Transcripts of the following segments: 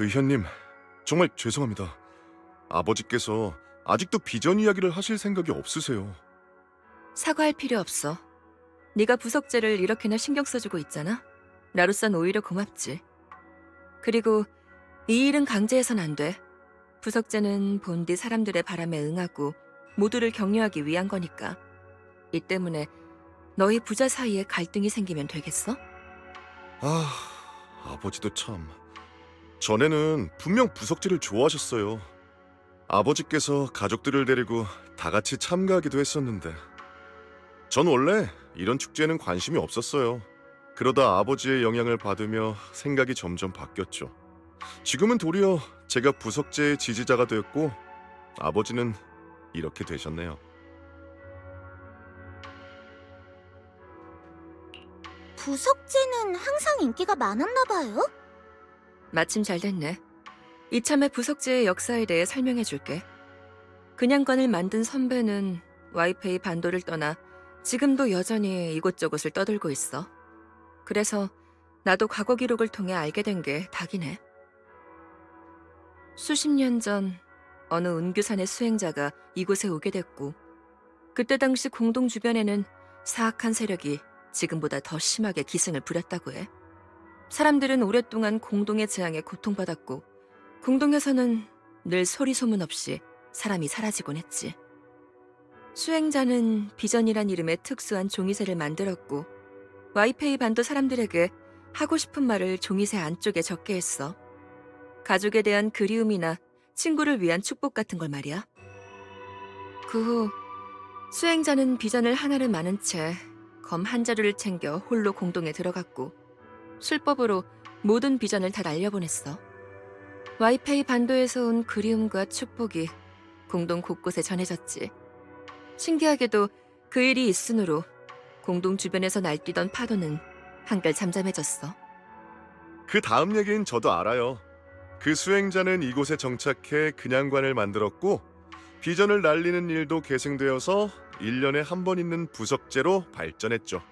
의현님, 정말 죄송합니다. 아버지께서 아직도 비전 이야기를 하실 생각이 없으세요. 사과할 필요 없어. 네가 부석제를 이렇게나 신경 써주고 있잖아. 나로선 오히려 고맙지. 그리고 이 일은 강제해선 안 돼. 부석제는 본디 사람들의 바람에 응하고 모두를 격려하기 위한 거니까. 이 때문에 너희 부자 사이에 갈등이 생기면 되겠어? 아, 아버지도 참. 전에는 분명 부석지를 좋아하셨어요. 아버지께서 가족들을 데리고 다 같이 참가하기도 했었는데. 전 원래 이런 축제에는 관심이 없었어요. 그러다 아버지의 영향을 받으며 생각이 점점 바뀌었죠. 지금은 도리어 제가 부석제의 지지자가 되었고 아버지는 이렇게 되셨네요. 부석제는 항상 인기가 많았나 봐요? 마침 잘 됐네. 이참에 부석제의 역사에 대해 설명해 줄게. 그냥관을 만든 선배는 와이페이 반도를 떠나 지금도 여전히 이곳저곳을 떠들고 있어. 그래서 나도 과거 기록을 통해 알게 된 게 닭이네. 수십 년 전 어느 은규산의 수행자가 이곳에 오게 됐고 그때 당시 공동 주변에는 사악한 세력이 지금보다 더 심하게 기승을 부렸다고 해. 사람들은 오랫동안 공동의 재앙에 고통받았고 공동에서는 늘 소리 소문 없이 사람이 사라지곤 했지. 수행자는 비전이란 이름의 특수한 종이새를 만들었고 와이페이 반도 사람들에게 하고 싶은 말을 종이새 안쪽에 적게 했어. 가족에 대한 그리움이나 친구를 위한 축복 같은 걸 말이야. 그 후 수행자는 비전을 하나를 마는 채검 한 자루를 챙겨 홀로 공동에 들어갔고 술법으로 모든 비전을 다 날려보냈어. 와이페이 반도에서 온 그리움과 축복이 공동 곳곳에 전해졌지. 신기하게도 그 일이 있으므로 공동 주변에서 날뛰던 파도는 한결 잠잠해졌어. 그 다음 얘기는 저도 알아요. 그 수행자는 이곳에 정착해 그냥관을 만들었고 비전을 날리는 일도 계승되어서 1년에 한 번 있는 부석제로 발전했죠.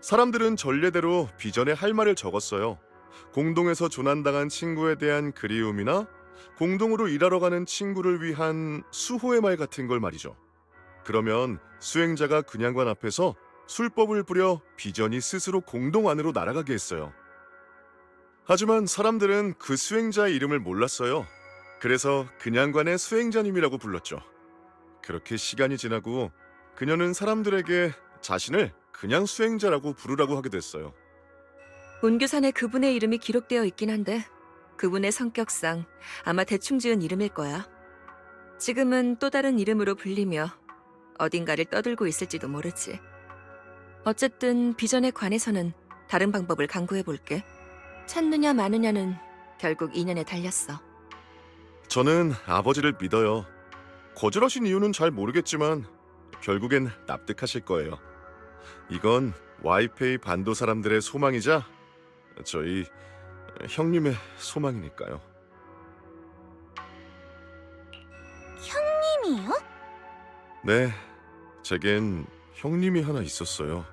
사람들은 전례대로 비전에 할 말을 적었어요. 공동에서 조난당한 친구에 대한 그리움이나 공동으로 일하러 가는 친구를 위한 수호의 말 같은 걸 말이죠. 그러면 수행자가 그냥관 앞에서 술법을 부려 비전이 스스로 공동 안으로 날아가게 했어요. 하지만 사람들은 그 수행자의 이름을 몰랐어요. 그래서 그냥관의 수행자님이라고 불렀죠. 그렇게 시간이 지나고 그녀는 사람들에게 자신을 그냥 수행자라고 부르라고 하게 됐어요. 온교산에 그분의 이름이 기록되어 있긴 한데 그분의 성격상 아마 대충 지은 이름일 거야. 지금은 또 다른 이름으로 불리며 어딘가를 떠들고 있을지도 모르지. 어쨌든 비전에 관해서는 다른 방법을 강구해 볼게. 찾느냐 마느냐는 결국 인연에 달렸어. 저는 아버지를 믿어요. 거절하신 이유는 잘 모르겠지만 결국엔 납득하실 거예요. 이건 와이페이 반도 사람들의 소망이자 저희 형님의 소망이니까요. 형님이요? 네, 제겐 형님이 하나 있었어요.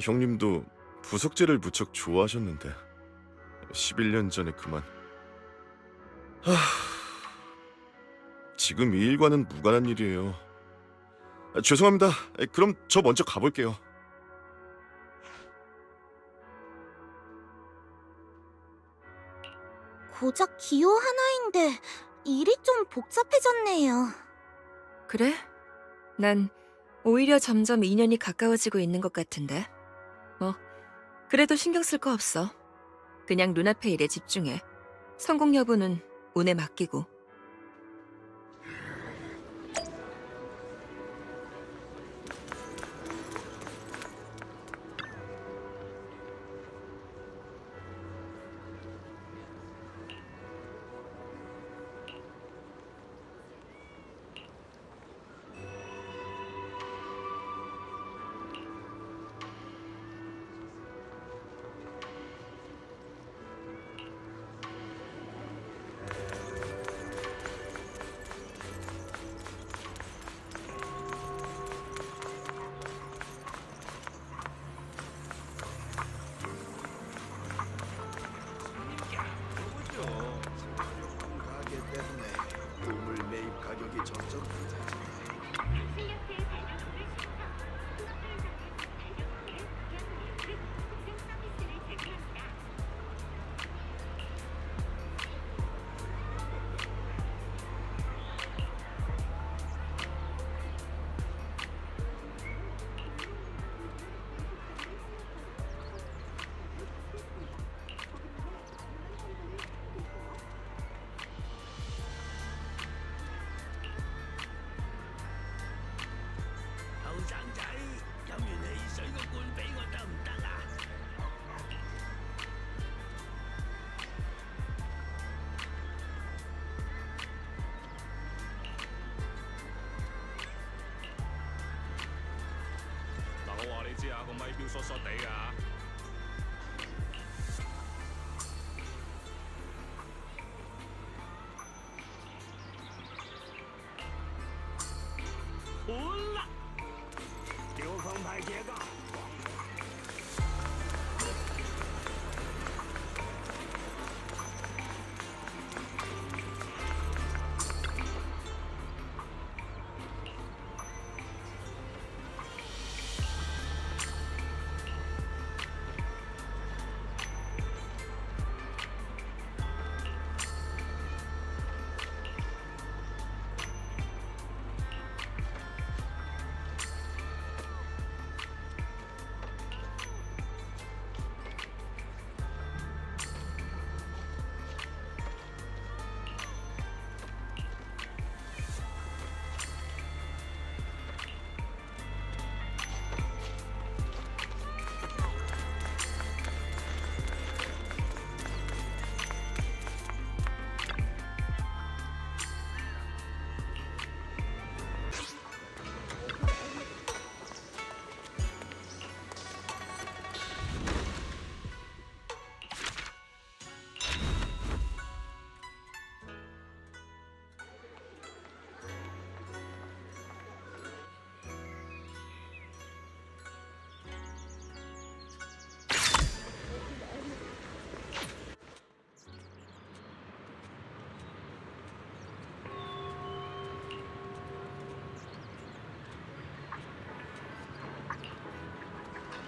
형님도 부석제를 무척 좋아하셨는데 11년 전에 그만. 하... 지금 이 일과는 무관한 일이에요. 아, 죄송합니다. 그럼 저 먼저 가볼게요. 고작 기호 하나인데 일이 좀 복잡해졌네요. 그래? 난 오히려 점점 인연이 가까워지고 있는 것 같은데. 뭐, 그래도 신경 쓸 거 없어. 그냥 눈앞의 일에 집중해. 성공 여부는 운에 맡기고. 知啊，个咪表疏疏地噶。好啦，有空拍這個。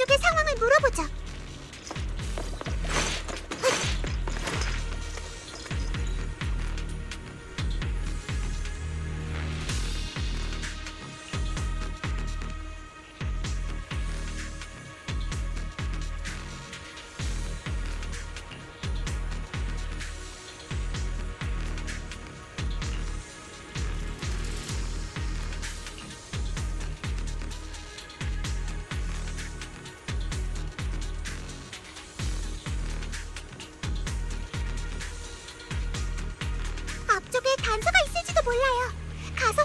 안쪽의 상황을 물어보자. 몰라요. 가서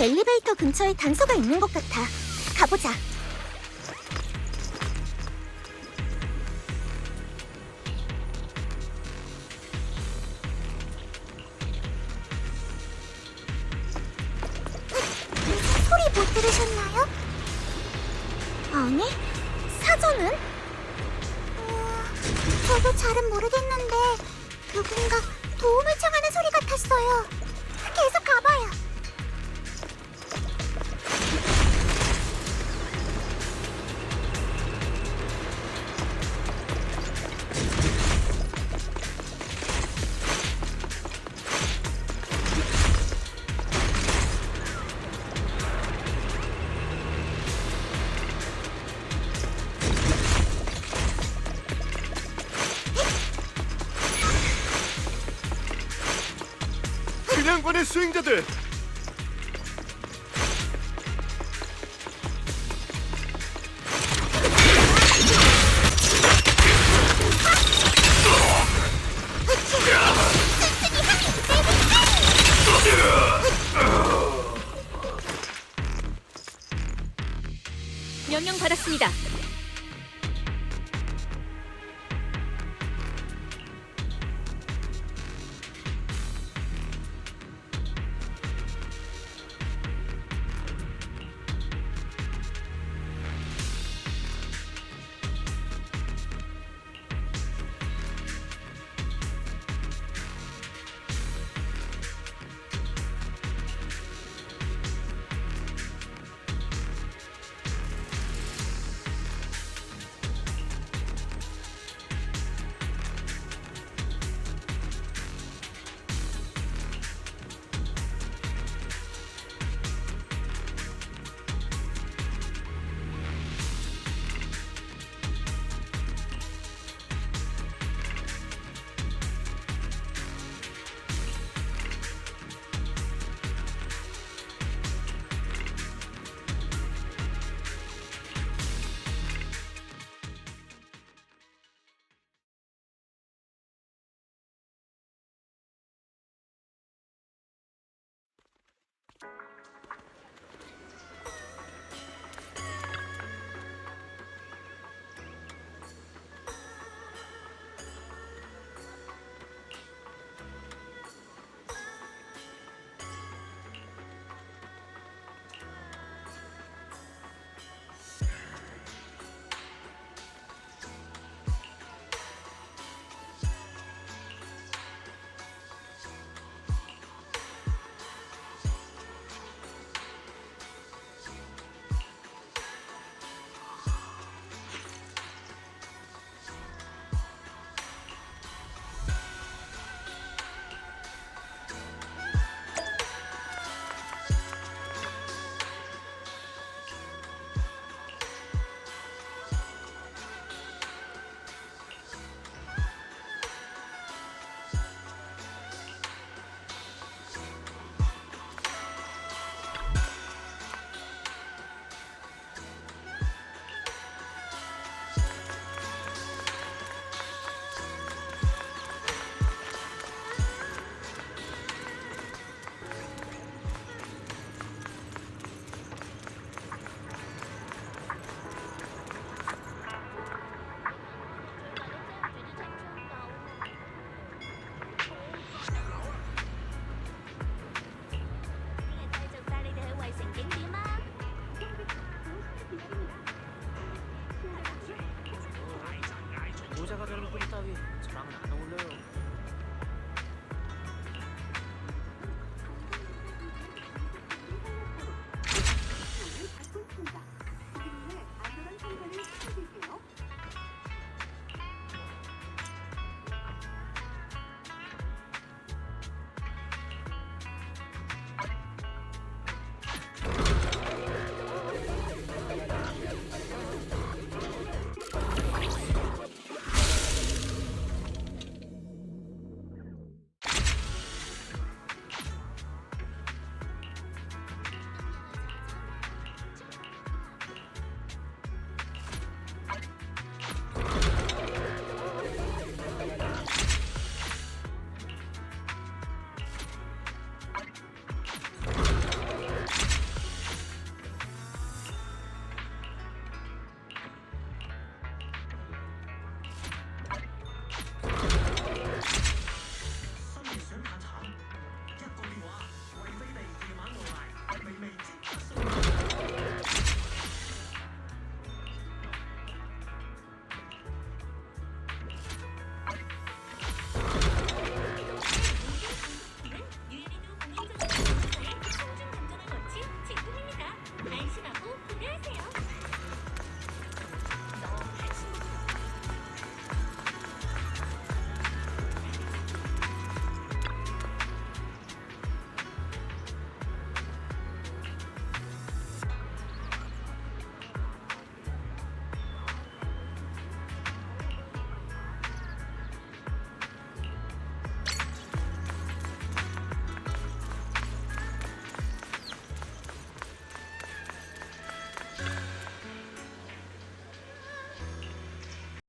엘리베이터 근처에 단서가 있는 것 같아. 가보자. 수행자들 you.